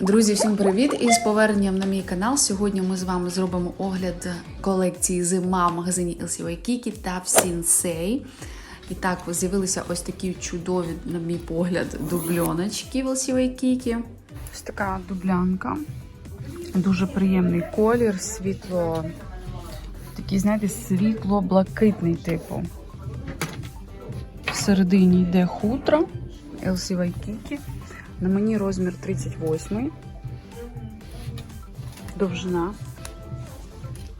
Друзі, всім привіт! І з поверненням на мій канал. Сьогодні ми з вами зробимо огляд колекції зима в магазині LC Waikiki та в Sensei. І так, з'явилися ось такі чудові, на мій погляд, дубльоночки в LC Waikiki. Ось така дублянка. Дуже приємний колір, світло, такий, знаєте, світло-блакитний типу. Всередині йде хутро LC Waikiki. На мені розмір 38. Довжина.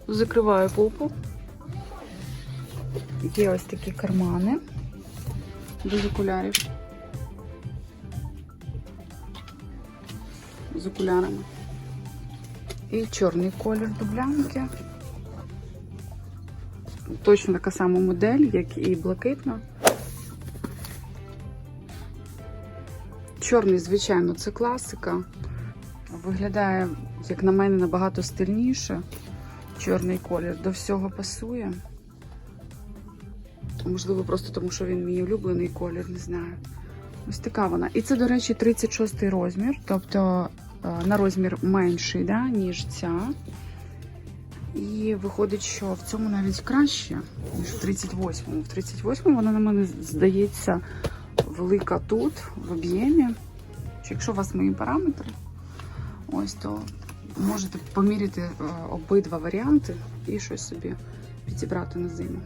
Закриваю попу. Є ось такі кармани без окулярів. З окулярами. І чорний колір дублянки. Точно така сама модель, як і блакитна. Чорний, звичайно, це класика. Виглядає, як на мене, набагато стильніше. Чорний колір до всього пасує. Можливо, просто тому, що він мій улюблений колір, не знаю. Ось така вона. І це, до речі, 36 розмір, тобто е, на розмір менший, да, ніж ця. І виходить, що в цьому навіть краще, ніж в 38-му. В 38-му вона на мене здається велика тут, в об'ємі. Якщо у вас мої параметри, ось то можете поміряти е, обидва варіанти і щось собі підібрати на зиму.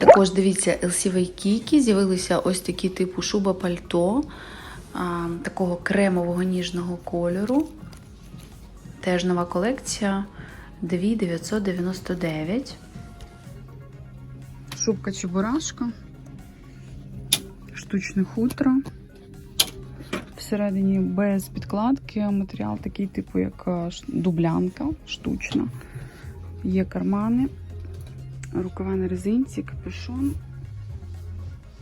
Також дивіться, LC Waikiki з'явилися ось такі типу шуба пальто такого кремового ніжного кольору. Теж нова колекція 2999. Шубка чебурашка штучне хутро. Всередині без підкладки матеріал такий, типу, як дублянка штучна. Є кармани, рукава на резинці, капюшон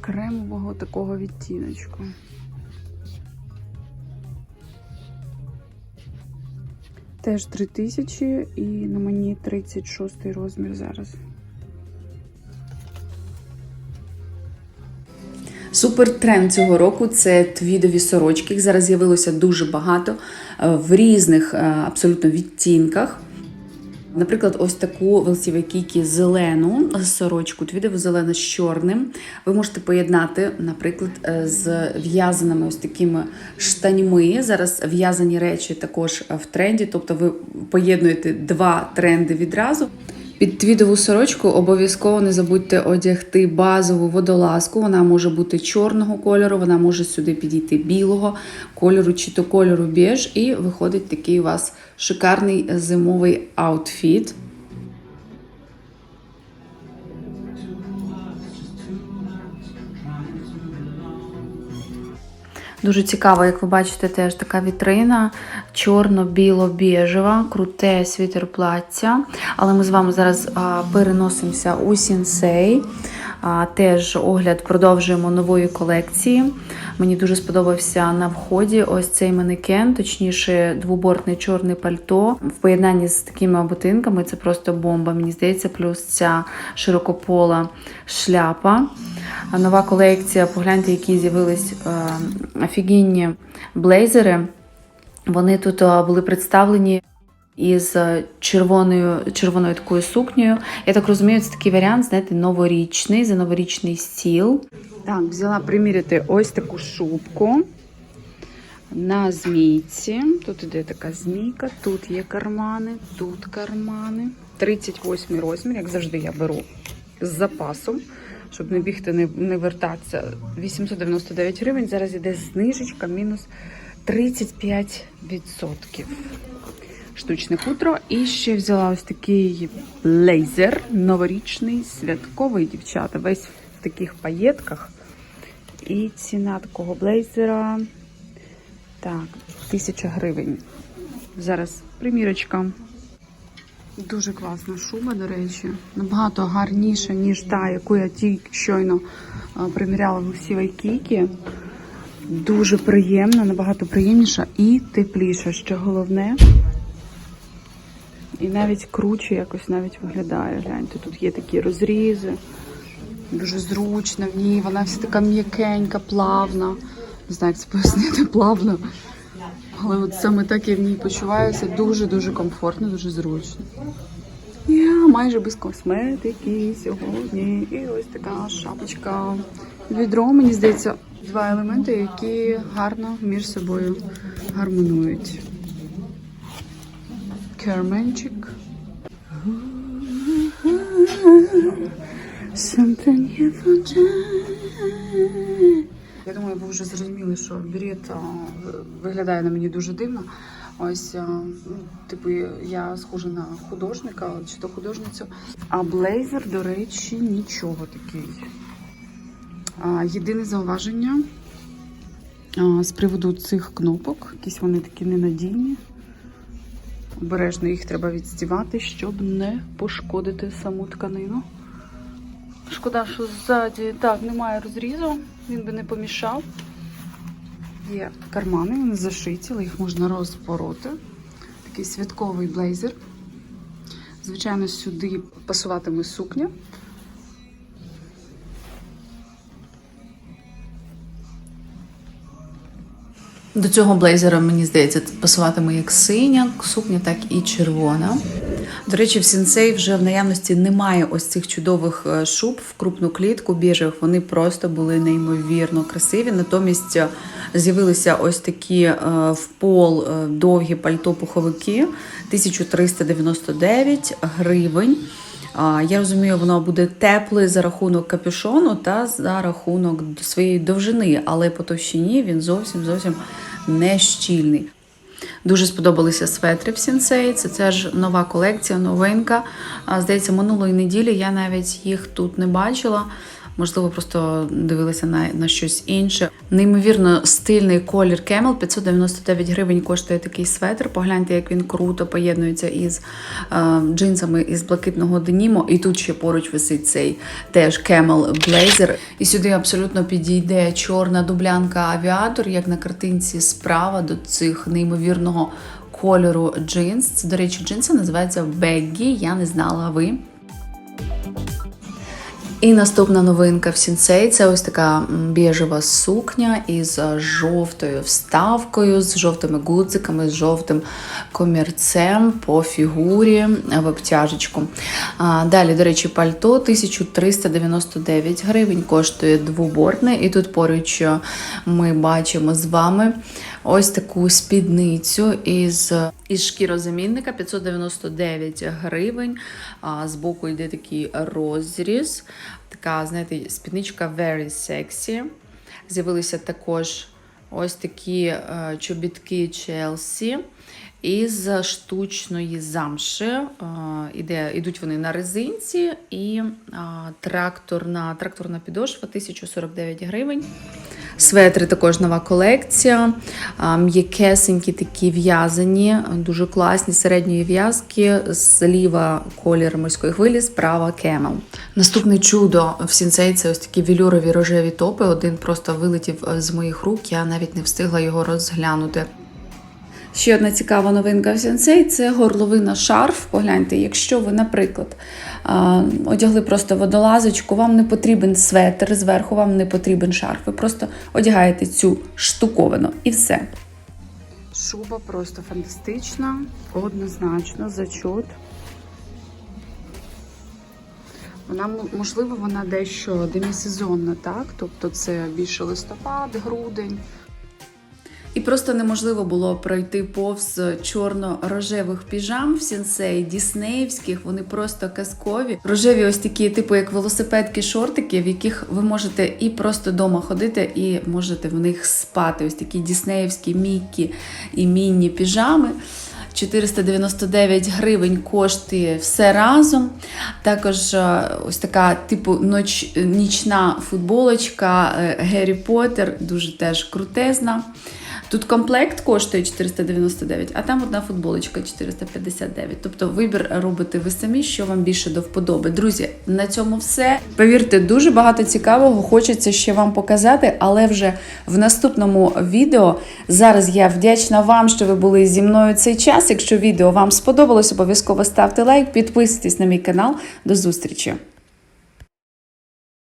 кремового такого відтіночку. Теж 3000 і на мені 36 розмір зараз. Супер тренд цього року це твідові сорочки. Їх зараз з'явилося дуже багато в різних абсолютно відтінках. Наприклад, ось таку велсівекікі зелену сорочку, твідову зелену з чорним. Ви можете поєднати, наприклад, з в'язаними ось такими штаньми. Зараз в'язані речі також в тренді, тобто ви поєднуєте два тренди відразу. Під твідову сорочку обов'язково не забудьте одягти базову водолазку. Вона може бути чорного кольору, вона може сюди підійти білого кольору чи то кольору біж, і виходить такий у вас шикарний зимовий аутфіт. Дуже цікаво, як ви бачите, теж така вітрина чорно-біло-біжева, круте світер плаття. Але ми з вами зараз переносимося у Сінсей. Теж огляд продовжуємо нової колекції. Мені дуже сподобався на вході ось цей манекен, точніше, двобортне чорне пальто в поєднанні з такими ботинками. Це просто бомба. Мені здається, плюс ця широкопола шляпа. Нова колекція, погляньте, які з'явились е, офігенні блейзери. Вони тут е, були представлені із червоною червоною такою сукнею. Я так розумію, це такий варіант, знаєте, новорічний, за новорічний стіл. Так, взяла приміряти ось таку шубку на змійці. Тут іде така змійка, тут є кармани, тут кармани. 38 розмір, як завжди, я беру з запасом щоб не бігти, не, не вертатися. 899 гривень. Зараз іде знижечка мінус 35%. Штучне хутро. І ще взяла ось такий лейзер новорічний, святковий, дівчата. Весь в таких паєтках. І ціна такого блейзера так, 1000 гривень. Зараз примірочка. Дуже класна шуба, до речі. Набагато гарніша, ніж та, яку я тільки щойно приміряла в усі вайкіки. Дуже приємна, набагато приємніша і тепліша. Що головне, І навіть круче якось навіть виглядає. Гляньте, тут є такі розрізи. Дуже зручно в ній. Вона вся така м'якенька, плавна. Не знаю, як це пояснити плавно. Але от саме так я в ній почуваюся дуже-дуже комфортно, дуже зручно. Я майже без косметики сьогодні. І ось така шапочка. Відро, мені здається, два елементи, які гарно між собою гармонують. Керменчик. Я думаю, ви вже зрозуміли, що берет виглядає на мені дуже дивно. Ось, ну, типу, я схожа на художника чи то художницю. А блейзер, до речі, нічого такий. Єдине зауваження з приводу цих кнопок, якісь вони такі ненадійні. Обережно їх треба відстівати, щоб не пошкодити саму тканину. Шкода, що ззаді так, немає розрізу, він би не помішав. Є кармани, вони зашиті, але їх можна розпороти. Такий святковий блейзер. Звичайно, сюди пасуватиме сукня. До цього блейзера, мені здається, пасуватиме як синя сукня, так і червона. До речі, в сінсей вже в наявності немає ось цих чудових е, шуб в крупну клітку біжевих. Вони просто були неймовірно красиві. Натомість е, з'явилися ось такі е, в пол довгі пальто-пуховики 1399 гривень. Я розумію, воно буде тепле за рахунок капюшону та за рахунок своєї довжини, але по товщині він зовсім зовсім не щільний. Дуже сподобалися светри в Сінсей. Це теж нова колекція, новинка. Здається, минулої неділі я навіть їх тут не бачила. Можливо, просто дивилася на, на щось інше. Неймовірно стильний колір Camel, 599 гривень коштує такий светр. Погляньте, як він круто поєднується із е, джинсами із блакитного деніму. І тут ще поруч висить цей теж Camel Blazer. І сюди абсолютно підійде чорна дублянка авіатор, як на картинці справа до цих неймовірного кольору джинс. Це, до речі, джинси називаються Baggy, я не знала ви. І наступна новинка в Сінсей це ось така біжева сукня із е, жовтою вставкою, з жовтими гудзиками, з жовтим комірцем по фігурі е, в обтяжечку. Далі, до речі, пальто 1399 гривень коштує двобортне. І тут поруч е, ми бачимо з вами ось таку спідницю із, із шкірозамінника 599 гривень. А, збоку йде такий розріз. Така, знаєте, спідничка very sexy. З'явилися також ось такі е, чобітки Челсі із штучної замши. Е, іде, ідуть вони на резинці і е, тракторна, тракторна підошва 1049 гривень. Светри також нова колекція. М'якесенькі такі в'язані, дуже класні середньої в'язки. Зліва колір морської хвилі, справа кемел. Наступне чудо в сінцей це ось такі вілюрові рожеві топи. Один просто вилетів е, з моїх рук, я навіть не встигла його розглянути. Ще одна цікава новинка в Сенсей це горловина шарф. Погляньте, якщо ви, наприклад, одягли просто водолазочку, вам не потрібен светр зверху, вам не потрібен шарф. Ви просто одягаєте цю штуковину і все. Шуба просто фантастична, однозначно, зачот. Вона можливо, вона дещо демісезонна, так? Тобто це більше листопад, грудень. І просто неможливо було пройти повз чорно-рожевих піжам в сенсей, діснеївських. Вони просто казкові. Рожеві, ось такі, типу як велосипедки, шортики, в яких ви можете і просто вдома ходити, і можете в них спати. Ось такі діснеївські міккі і мінні піжами. 499 гривень коштує все разом. Також е, ось така, типу, ноч, нічна футболочка е, Геррі Поттер, дуже теж крутезна. Тут комплект коштує 499, а там одна футболочка 459. Тобто вибір робите ви самі, що вам більше до вподоби. Друзі, на цьому все. Повірте, дуже багато цікавого хочеться ще вам показати, але вже в наступному відео. Зараз я вдячна вам, що ви були зі мною цей час. Якщо відео вам сподобалось, обов'язково ставте лайк, підписуйтесь на мій канал. До зустрічі!